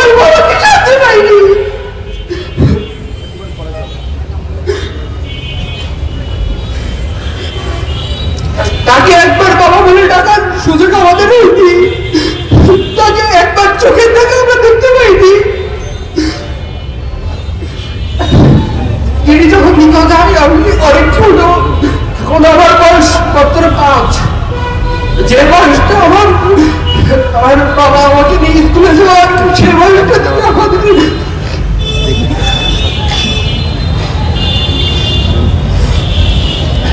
আমার বাবাকে শান্তি পাইনি তাকে একবার বাবা বলে ডাকার সুযোগ আমাদের হয়নি। তাকে একবার চোখের থেকে আমরা দেখতে পাইনি। তিনি যখন নিখোঁজ হয় আমি অনেক ছোট। তখন আমার বয়স মাত্র পাঁচ। যে বয়সটা আমার আমার বাবা আমাকে নিয়ে স্কুলে যাওয়ার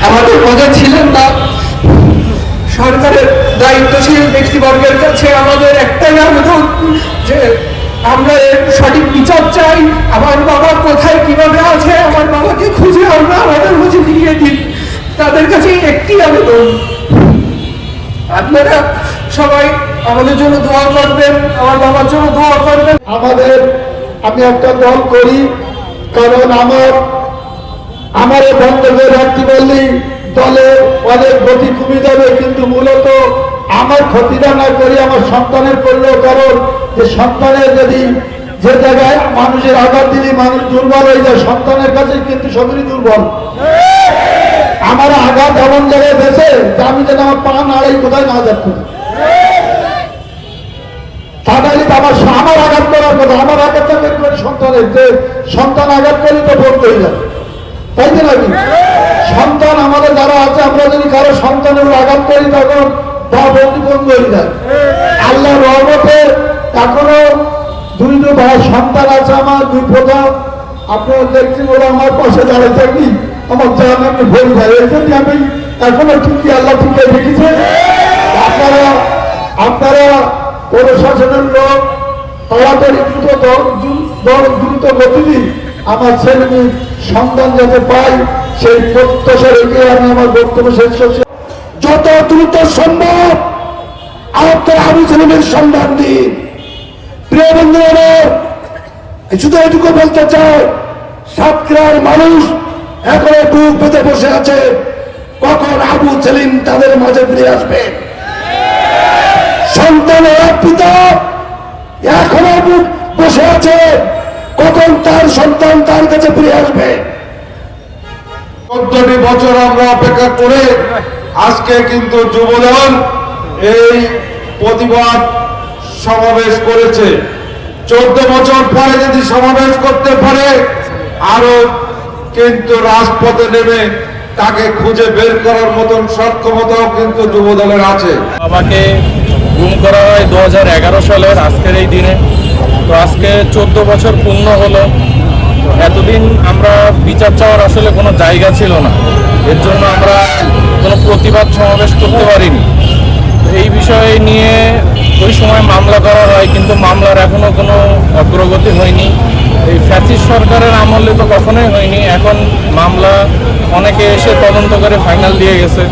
আমাদের মজা ছিলেন না। সরকারের দায়িত্বশীল ব্যক্তিবর্গের কাছে আমাদের একটাই আবেদন যে আমরা সঠিক বিচার চাই। আমার বাবা কোথায়, কীভাবে আছে, আমার বাবাকে খুঁজে আমরা আমাদের মাঝে ফিরিয়ে দিই। তাদের কাছে একটি আবেদন। আপনারা সবাই আমাদের জন্য দোয়া করবেন আমার বাবার জন্য দোয়া করবেন। আমাদের আমি একটা দল করি কারণ আমার আমার এই বক্তব্য রাখতে পারলেই দলে অনেক গতি কমে যাবে কিন্তু মূলত আমার ক্ষতিটা না করি আমার সন্তানের করলেও কারণ যে সন্তানের যদি যে জায়গায় মানুষের আঘাত দিলে মানুষ দুর্বল হয়ে যায় সন্তানের কাছে কিন্তু সবই দুর্বল। আমার আঘাত এমন জায়গায় বেছে যে আমি যেন আমার পা নাড়াই কোথায় না যাচ্ছে। আমার সন্তানের যে সন্তান আঘাত করলে তো ভোট হয়ে যাবে। তাই তো নাকি? সন্তান আমাদের যারা আছে, আমরা যদি কারও সন্তানের আঘাত করি, তখন আল্লাহ দুই দুই ভাই সন্তান আছে আমার, দুই প্রধান আপনারা দেখছি ওরা আমার পাশে দাঁড়িয়ে থাকি। আমার জান আমি ভুল যায় জন্য আমি এখনও ঠিকই আল্লাহ ঠিকই রেখেছে আপনারা আপনারা প্রশাসনের লোক আমার ছেলে সন্তান যাতে পাই সেই প্রত্যাশা রেখে আমি আমার বক্তব্য শেষ যত দ্রুত সম্ভব আপনার আবু ছেলেমেয়ের সন্ধান দিন। প্রিয় বন্ধুরা শুধু এটুকু বলতে চাই, সাতক্ষীরার মানুষ এখনও বুক পেতে বসে আছে। কখন আবু সেলিম তাদের মাঝে ফিরে আসবে? সন্তানের পিতা এখনও বুক বসে আছে। কখন তার সন্তান তার কাছে ফিরে আসবে? চোদ্দটি বছর আমরা অপেক্ষা করে আজকে কিন্তু যুবদল এই প্রতিবাদ সমাবেশ করেছে। চোদ্দ বছর পরে যদি সমাবেশ করতে পারে আরও কিন্তু রাজপথে নেমে তাকে খুঁজে বের করার মতন সক্ষমতাও কিন্তু যুবদলের আছে। বাবাকে গুম করা হয় দু হাজার এগারো সালের আজকের এই দিনে। তো আজকে চোদ্দ বছর পূর্ণ হলো। এতদিন আমরা বিচার চাওয়ার আসলে কোনো জায়গা ছিল না। এর জন্য আমরা কোনো প্রতিবাদ সমাবেশ করতে পারিনি। এই বিষয় নিয়ে ওই সময় মামলা করা হয়, কিন্তু মামলার এখনও কোনো অগ্রগতি হয়নি। এই ফ্যাসিস সরকারের আমলে তো কখনোই হয়নি। এখন মামলা অনেকে এসে তদন্ত করে ফাইনাল দিয়ে গেছে।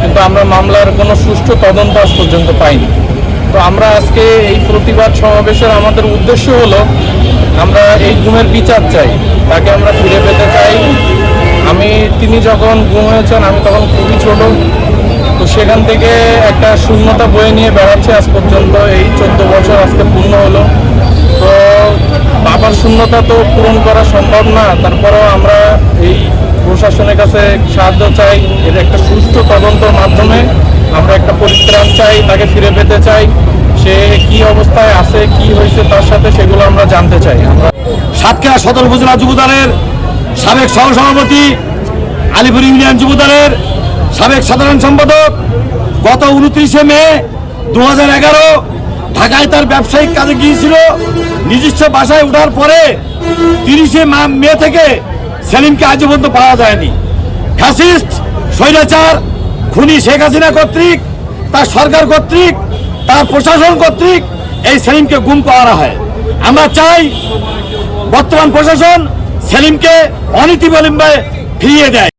কিন্তু আমরা মামলার কোনো সুষ্ঠু তদন্ত আজ পর্যন্ত পাইনি। তো আমরা আজকে এই প্রতিবাদ সমাবেশের আমাদের উদ্দেশ্য হলো, আমরা এই গুমের বিচার চাই। তাকে আমরা ফিরে পেতে চাই। আমি, তিনি যখন গুম হয়েছেন, আমি তখন খুবই ছোট। তো সেখান থেকে একটা শূন্যতা বয়ে নিয়ে বেড়াচ্ছে আজ পর্যন্ত। এই চোদ্দ বছর আজকে পূর্ণ হলো। তো বাবার শূন্যতা তো পূরণ করা সম্ভব না। তারপরেও আমরা এই প্রশাসনের কাছে সাহায্য চাই। এর একটা সুস্থ তদন্তর মাধ্যমে আমরা একটা পরিত্রাণ চাই, তাকে ফিরে পেতে চাই, সে কি অবস্থায় আছে, কি হয়েছে তার সাথে সেগুলো আমরা জানতে চাই। সাতক্ষীরা সদর উপজেলা যুবদলের সাবেক সহসভাপতি আলিপুর ইউনিয়ন যুবদলের সাবেক সাধারণ সম্পাদক গত উনত্রিশে মে দুহাজার এগারো ঢাকায় তার ব্যবসায়িক কাজে গিয়েছিল। নিজস্ব বাসায় ওঠার পরে তিরিশে মে থেকে সেলিমকে আজ পর্যন্ত পাওয়া যায়নি। ফ্যাসিস্ট, স্বৈরাচার খুনি শেখ হাসিনা কর্তৃক, তার সরকার কর্তৃক, তার প্রশাসন কর্তৃক এই সেলিমকে গুম করা হয়। আমরা চাই বর্তমান প্রশাসন সেলিমকে অনীতিবিলম্বে ফিরিয়ে দেয়।